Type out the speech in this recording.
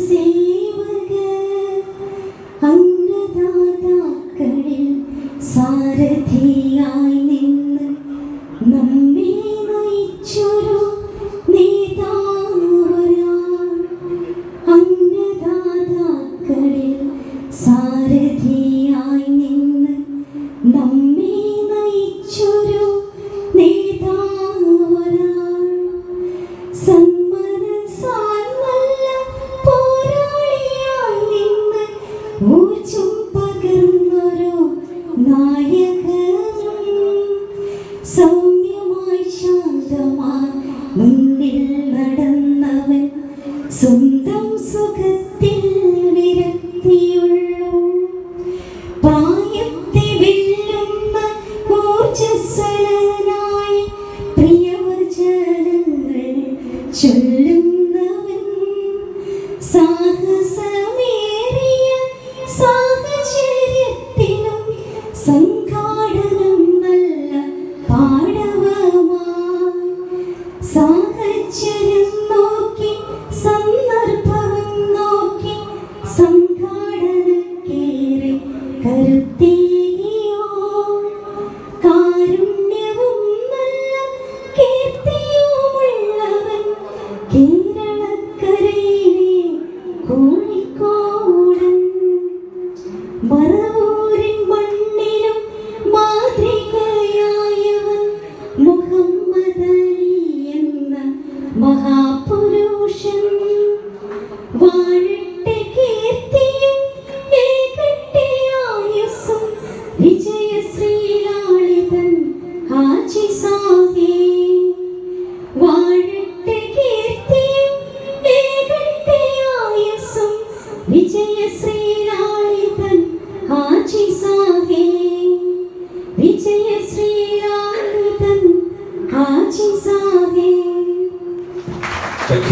சேவக அன்னதாதாக்களில் சாரதியாய் സൗമ്യമായി ശാന്തമായി മുന്നിൽ നടന്നവൻ സ്വന്തം സുഖത്തിൽ വിരക്തിയുള്ളു. പായത്തെ വെല്ലുന്ന ഊർജസ്വലനായി പ്രിയവചനങ്ങൾ ചൊല്ലു. സന്ദർഭം നോക്കി സന്ദർഭം നോക്കി